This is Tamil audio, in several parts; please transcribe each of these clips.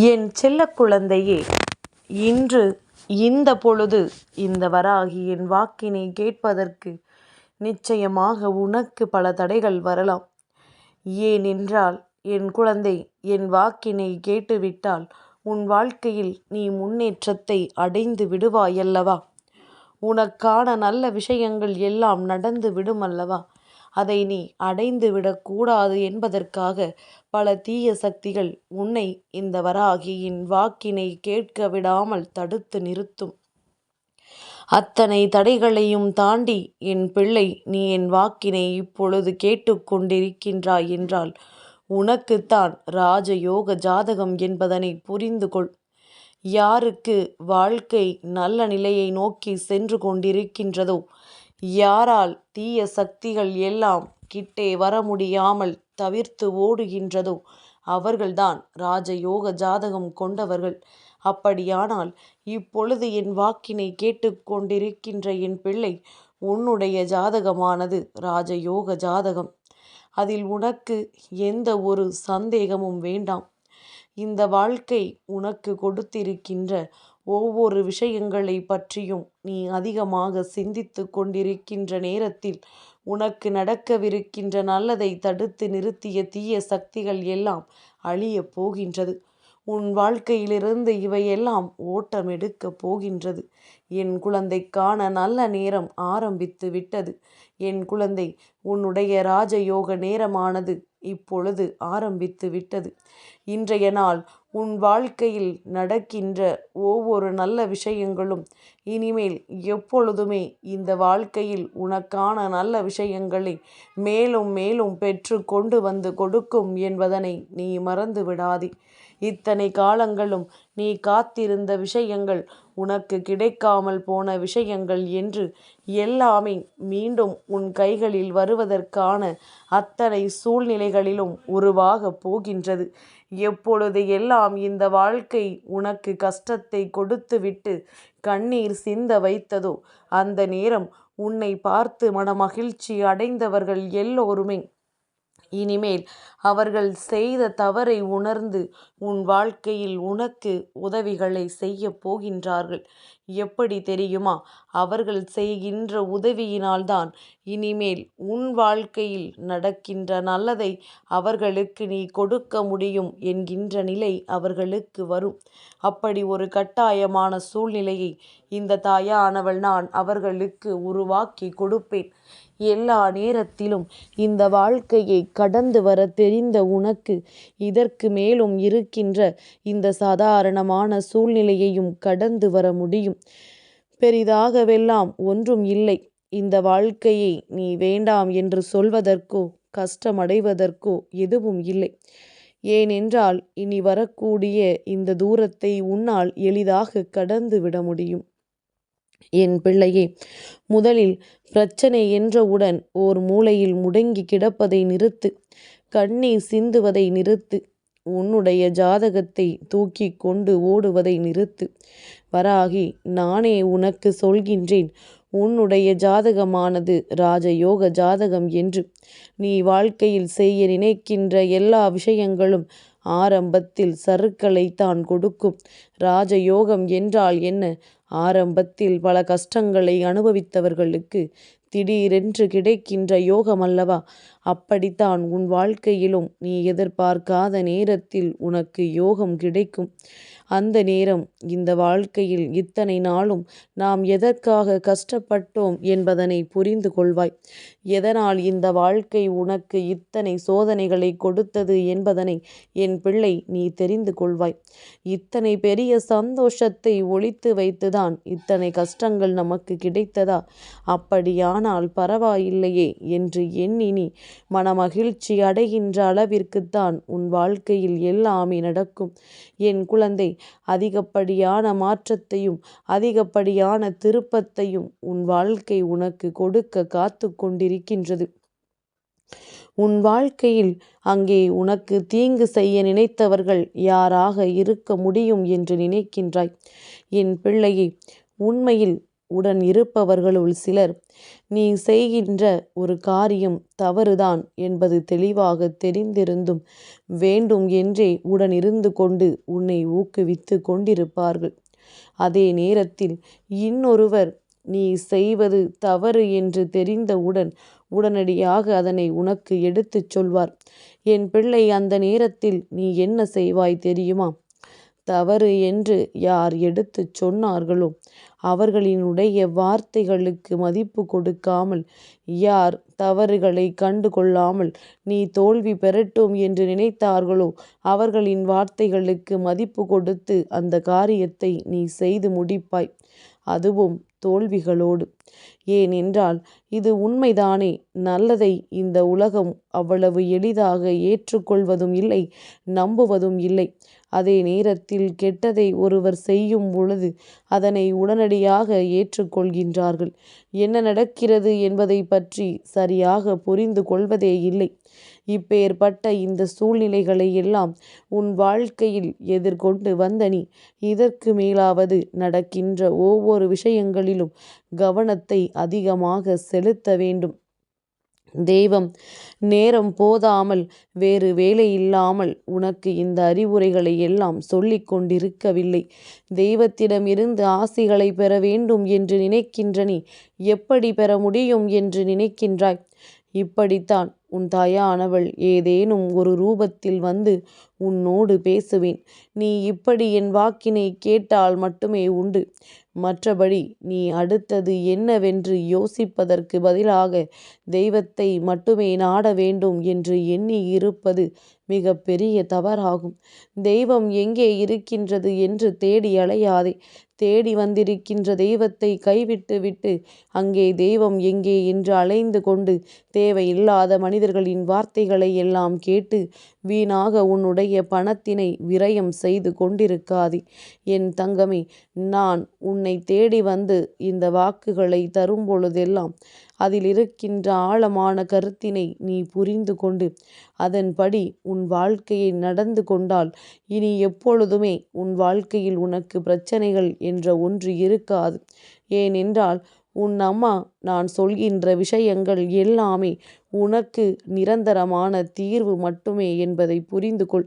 என் செல்ல குழந்தையே இன்று இந்த பொழுது இந்த வராகி என் வாக்கினை கேட்பதற்கு நிச்சயமாக உனக்கு பல தடைகள் வரலாம். ஏனென்றால் என் குழந்தை என் வாக்கினை கேட்டுவிட்டால் உன் வாழ்க்கையில் நீ முன்னேற்றத்தை அடைந்து விடுவாயல்லவா? உனக்கான நல்ல விஷயங்கள் எல்லாம் நடந்து விடுமல்லவா அதை நீ அடைந்து விடக்கூடாது என்பதற்காக பல தீய சக்திகள் உன்னை இந்த வராகியின் வாக்கினை கேட்க விடாமல் தடுத்து நிறுத்தும். அத்தனை தடைகளையும் தாண்டி என் பிள்ளை நீ என் வாக்கினை இப்பொழுது கேட்டுக்கொண்டிருக்கின்றாய் என்றால் உனக்குத்தான் ராஜயோக ஜாதகம் என்பதனை புரிந்து கொள். யாருக்கு வாழ்க்கை நல்ல நிலையை நோக்கி சென்று கொண்டிருக்கின்றதோ யாரால் தீய சக்திகள் எல்லாம் கிட்டே வர முடியாமல் தவிர்த்து ஓடுகின்றதோ அவர்கள்தான் ராஜயோக ஜாதகம் கொண்டவர்கள். அப்படியானால் இப்பொழுது என் வாக்கினை கேட்டுக்கொண்டிருக்கின்ற என் பிள்ளை உன்னுடைய ஜாதகமானது ராஜயோக ஜாதகம். அதில் உனக்கு எந்த ஒரு சந்தேகமும் வேண்டாம். இந்த வாழ்க்கை உனக்கு கொடுத்திருக்கின்ற ஒவ்வொரு விஷயங்களை பற்றியும் நீ அதிகமாக சிந்தித்து கொண்டிருக்கின்ற நேரத்தில் உனக்கு நடக்கவிருக்கின்ற நல்லதை தடுத்து நிறுத்திய தீய சக்திகள் எல்லாம் அழியப் போகின்றது. உன் வாழ்க்கையிலிருந்து இவையெல்லாம் ஓட்டம் எடுக்கப் போகின்றது. என் குழந்தைக்கான நல்ல நேரம் ஆரம்பித்து விட்டது. என் குழந்தை உன்னுடைய ராஜயோக நேரமானது இப்பொழுது ஆரம்பித்து விட்டது. இன்றைய நாள் உன் வாழ்க்கையில் நடக்கின்ற ஒவ்வொரு நல்ல விஷயங்களும் இனிமேல் எப்பொழுதுமே இந்த வாழ்க்கையில் உனக்கான நல்ல விஷயங்களை மேலும் மேலும் பெற்று கொண்டு வந்து கொடுக்கும் என்பதனை நீ மறந்து விடாதே. இத்தனை காலங்களும் நீ காத்திருந்த விஷயங்கள் உனக்கு கிடைக்காமல் போன விஷயங்கள் என்று எல்லாமே மீண்டும் உன் கைகளில் வருவதற்கான அத்தனை சூழ்நிலைகளிலும் உருவாகப் போகின்றது. எப்பொழுது எல்லாம் இந்த வாழ்க்கை உனக்கு கஷ்டத்தை கொடுத்துவிட்டு கண்ணீர் சிந்த வைத்ததோ? அந்த நேரம் உன்னை பார்த்து மனமகிழ்ச்சி அடைந்தவர்கள் எல்லோருமே. இனிமேல் அவர்கள் செய்த தவறை உணர்ந்து உன் வாழ்க்கையில் உனக்கு உதவிகளை செய்ய போகின்றார்கள். எப்படி தெரியுமா? அவர்கள் செய்கின்ற உதவியினால்தான் இனிமேல் உன் வாழ்க்கையில் நடக்கின்ற நல்லதை அவர்களுக்கு நீ கொடுக்க முடியும் என்கின்ற நிலை அவர்களுக்கு வரும். அப்படி ஒரு கட்டாயமான சூழ்நிலையை இந்த தாயானவள் நான் அவர்களுக்கு உருவாக்கி கொடுப்பேன். எல்லா நேரத்திலும் இந்த வாழ்க்கையை கடந்து வர தெரிந்த உனக்கு இதற்கு மேலும் இருக்கின்ற இந்த சாதாரணமான சூழ்நிலையையும் கடந்து வர முடியும். பெரிதாகவெல்லாம் ஒன்றும் இல்லை. இந்த வாழ்க்கையை நீ வேண்டாம் என்று சொல்வதற்கோ கஷ்டமடைவதற்கோ எதுவும் இல்லை. ஏனென்றால் இனி வரக்கூடிய இந்த தூரத்தை உன்னால் எளிதாக கடந்து விட முடியும். என் பிள்ளையே முதலில் பிரச்சனை என்றவுடன் ஓர் மூலையில் முடங்கி கிடப்பதை நிறுத்து. கண்ணீர் சிந்துவதை நிறுத்து. உன்னுடைய ஜாதகத்தை தூக்கி கொண்டு ஓடுவதை நிறுத்து. வராகி நானே உனக்கு சொல்கின்றேன். உன்னுடைய ஜாதகமானது ராஜயோக ஜாதகம் என்று. நீ வாழ்க்கையில் செய்ய நினைக்கின்ற எல்லா விஷயங்களும் ஆரம்பத்தில் சருக்களை தான் கொடுக்கும். ராஜயோகம் என்றால் என்ன? ஆரம்பத்தில் பல கஷ்டங்களை அனுபவித்தவர்களுக்கு திடீரென்று கிடைக்கின்ற யோகம் அல்லவா? அப்படித்தான் உன் வாழ்க்கையிலும் நீ எதிர்பார்க்காத நேரத்தில் உனக்கு யோகம் கிடைக்கும். அந்த நேரம் இந்த வாழ்க்கையில் இத்தனை நாளும் நாம் எதற்காக கஷ்டப்பட்டோம் என்பதனை புரிந்து கொள்வாய். எதனால் இந்த வாழ்க்கை உனக்கு இத்தனை சோதனைகளை கொடுத்தது என்பதனை என் பிள்ளை நீ தெரிந்து கொள்வாய். இத்தனை பெரிய சந்தோஷத்தை ஒழித்து வைத்துதான் இத்தனை கஷ்டங்கள் நமக்கு கிடைத்ததா? அப்படியானால் பரவாயில்லையே என்று எண்ணி நீ மனமகிழ்ச்சி அடைகின்ற அளவிற்குத்தான் உன் வாழ்க்கையில் எல்லாமே நடக்கும். என் குழந்தை அதிகப்படியான மாற்றத்தையும் அதிகப்படியான திருப்பத்தையும் உன் வாழ்க்கை உனக்கு கொடுக்க காத்து கொண்டிருக்கின்றது. உன் வாழ்க்கையில் அங்கே உனக்கு தீங்கு செய்ய நினைத்தவர்கள் யாராக இருக்க முடியும் என்று நினைக்கின்றாய். என் பிள்ளையை உண்மையில் உடன் இருப்பவர்களுள் சிலர் நீ செய்கின்ற ஒரு காரியம் தவறுதான் என்பது தெளிவாக தெரிந்திருந்தும் வேண்டும் என்றே உடன் இருந்து கொண்டு உன்னை ஊக்குவித்து கொண்டிருப்பார்கள். அதே நேரத்தில் இன்னொருவர் நீ செய்வது தவறு என்று தெரிந்தவுடன் உடனடியாக அதனை உனக்கு எடுத்துச் சொல்வார். என் பிள்ளை அந்த நேரத்தில் நீ என்ன செய்வாய் தெரியுமா? தவறு என்று யார் எடுத்துச் சொன்னார்களோ அவர்களினுடைய வார்த்தைகளுக்கு மதிப்பு கொடுக்காமல் யார் தவறுகளை கண்டு கொள்ளாமல் நீ தோல்வி பெறட்டும் என்று நினைத்தார்களோ அவர்களின் வார்த்தைகளுக்கு மதிப்பு கொடுத்து அந்த காரியத்தை நீ செய்து முடிப்பாய். அதுவும் தோல்விகளோடு. ஏனென்றால் இது உண்மைதானே நல்லதை இந்த உலகம் அவ்வளவு எளிதாக ஏற்றுக்கொள்வதும் இல்லை நம்புவதும் இல்லை. அதே நேரத்தில் கெட்டதை ஒருவர் செய்யும் பொழுது அதனை உடனடியாக ஏற்றுக்கொள்கின்றார்கள். என்ன நடக்கிறது என்பதை பற்றி சரியாக புரிந்து கொள்வதே இல்லை. இப்பேற்பட்ட இந்த சூழ்நிலைகளை எல்லாம் உன் வாழ்க்கையில் எதிர்கொண்டு வந்த நீ இதற்கு மேலாவது நடக்கின்ற ஒவ்வொரு விஷயங்களிலும் கவனத்தை அதிகமாக செலுத்த வேண்டும். தெய்வம் நேரம் போதாமல் வேறு வேலை இல்லாமல் உனக்கு இந்த அறிவுரைகளை எல்லாம் சொல்லிக் கொண்டிருக்கவில்லை. தெய்வத்திடம் இருந்து ஆசிகளை பெற வேண்டும் என்று நினைக்கின்ற நீ எப்படி பெற முடியும் என்று நினைக்கின்றாய்? இப்படித்தான் உன் தாயானவள் ஏதேனும் ஒரு ரூபத்தில் வந்து உன்னோடு பேசுவேன். நீ இப்படி என் வாக்கினை கேட்டால் மட்டுமே உண்டு. மற்றபடி நீ அடுத்தது என்னவென்று யோசிப்பதற்கு பதிலாக தெய்வத்தை மட்டுமே நாட வேண்டும் என்று எண்ணி இருப்பது மிக பெரிய தவறாகும். தெய்வம் எங்கே இருக்கின்றது என்று தேடி அலையாதே. தேடி வந்திருக்கின்ற தெய்வத்தை கைவிட்டு விட்டு அங்கே தெய்வம் எங்கே என்று அலைந்து கொண்டு தேவையில்லாத மனிதர்களின் வார்த்தைகளை எல்லாம் கேட்டு வீணாக உன்னுடைய பணத்தினை விரயம் செய்து கொண்டிருக்காதே. என் தங்கமே நான் உன்னை தேடி வந்து இந்த வாக்குகளை தரும் பொழுதெல்லாம் அதில் இருக்கின்ற ஆழமான கருத்தினை நீ புரிந்து கொண்டு அதன்படி உன் வாழ்க்கையை நடந்து கொண்டால் இனி எப்பொழுதுமே உன் வாழ்க்கையில் உனக்கு பிரச்சனைகள் என்ற ஒன்று இருக்காது. ஏனென்றால் உன் அம்மா நான் சொல்கின்ற விஷயங்கள் எல்லாமே உனக்கு நிரந்தரமான தீர்வு மட்டுமே என்பதை புரிந்து கொள்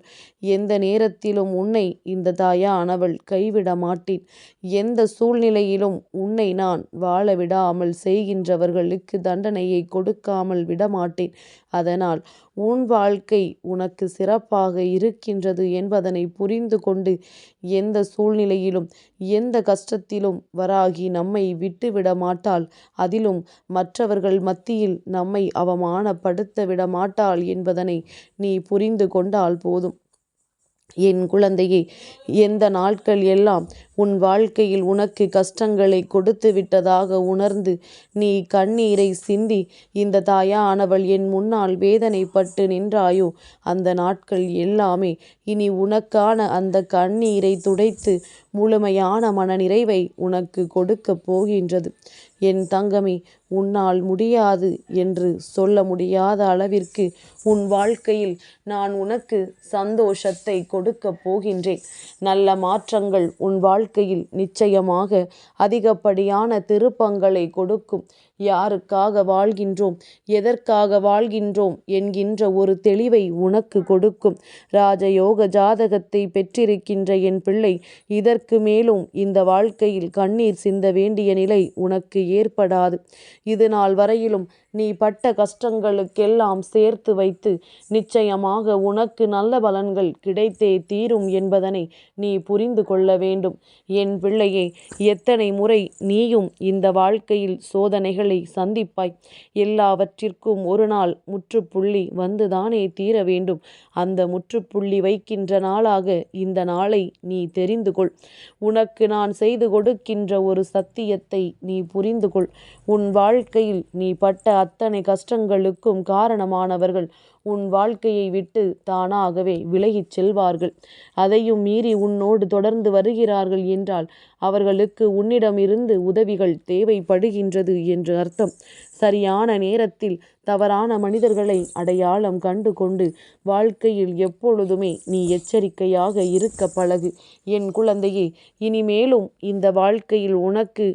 எந்த நேரத்திலும் உன்னை இந்த தாயானவள் கைவிட மாட்டேன். எந்த சூழ்நிலையிலும் உன்னை நான் வாழ விடாமல் செய்கின்றவர்களுக்கு தண்டனையை கொடுக்காமல் விடமாட்டேன் அதனால் உன் வாழ்க்கை உனக்கு சிறப்பாக இருக்கின்றது என்பதனை புரிந்து கொண்டு எந்த சூழ்நிலையிலும் எந்த கஷ்டத்திலும் வராகி நம்மை விட்டுவிட மாட்டாள். அதிலும் மற்றவர்கள் மத்தியில் நம்மை அவமானப்படுத்த விடமாட்டாள் என்பதனை நீ புரிந்து கொண்டால் போதும். என் குழந்தையே எந்த நாட்கள் எல்லாம் உன் வாழ்க்கையில் உனக்கு கஷ்டங்களை கொடுத்து விட்டதாக உணர்ந்து நீ கண்ணீரை சிந்தி இந்த தாயானவள் என் முன்னால் வேதனைப்பட்டு நின்றாயோ? அந்த நாட்கள் எல்லாமே இனி உனக்கான அந்த கண்ணீரை துடைத்து முழுமையான மனநிறைவை உனக்கு கொடுக்கப் போகின்றது. என் தங்கமே உன்னால் முடியாது என்று சொல்ல முடியாத அளவிற்கு உன் வாழ்க்கையில் நான் உனக்கு சந்தோஷத்தை கொடுக்கப் போகின்றேன். நல்ல மாற்றங்கள் உன் வாழ்க்கையில் நிச்சயமாக அதிகப்படியான திருப்பங்களை கொடுக்கும். யாருக்காக வாழ்கின்றோம்? எதற்காக வாழ்கின்றோம்? என்கின்ற ஒரு தெளிவை உனக்கு கொடுக்கும். ராஜயோக ஜாதகத்தை பெற்றிருக்கின்ற என் பிள்ளை இதற்கு மேலும் இந்த வாழ்க்கையில் கண்ணீர் சிந்த வேண்டிய நிலை உனக்கு ஏற்படாது. இது நாள் வரையிலும் நீ பட்ட கஷ்டங்களுக்கெல்லாம் சேர்த்து வைத்து நிச்சயமாக உனக்கு நல்ல பலன்கள் கிடைத்தே தீரும் என்பதனை நீ புரிந்து கொள்ள வேண்டும். என் பிள்ளையே எத்தனை முறை நீயும் இந்த வாழ்க்கையில் சோதனைகள் சந்திப்பாய். எல்லாவற்றிற்கும் ஒரு நாள் முற்றுப்புள்ளி வந்துதானே தீர வேண்டும். அந்த முற்றுப்புள்ளி வைக்கின்ற நாளாக இந்த நாளை நீ தெரிந்து கொள் உனக்கு நான் செய்து கொடுக்கின்ற ஒரு சத்தியத்தை நீ புரிந்து கொள் உன் வாழ்க்கையில் நீ பட்ட அத்தனை கஷ்டங்களுக்கும் காரணமானவர்கள் உன் வாழ்க்கையை விட்டு தானாகவே விலகிச் செல்வார்கள். அதையும் மீறி உன்னோடு தொடர்ந்து வருகிறார்கள் என்றால் அவர்களுக்கு உன்னிடமிருந்து உதவிகள் தேவைப்படுகின்றது என்று அர்த்தம். சரியான நேரத்தில் தவறான மனிதர்களை அடையாளம் கண்டு கொண்டு வாழ்க்கையில் எப்பொழுதுமே நீ எச்சரிக்கையாக இருக்க பழகு. என் குழந்தையே இனிமேலும் இந்த வாழ்க்கையில் உனக்கு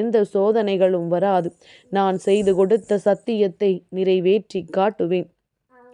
எந்த சோதனைகளும் வராது. நான் செய்து கொடுத்த சத்தியத்தை நிறைவேற்றி காட்டுவேன்.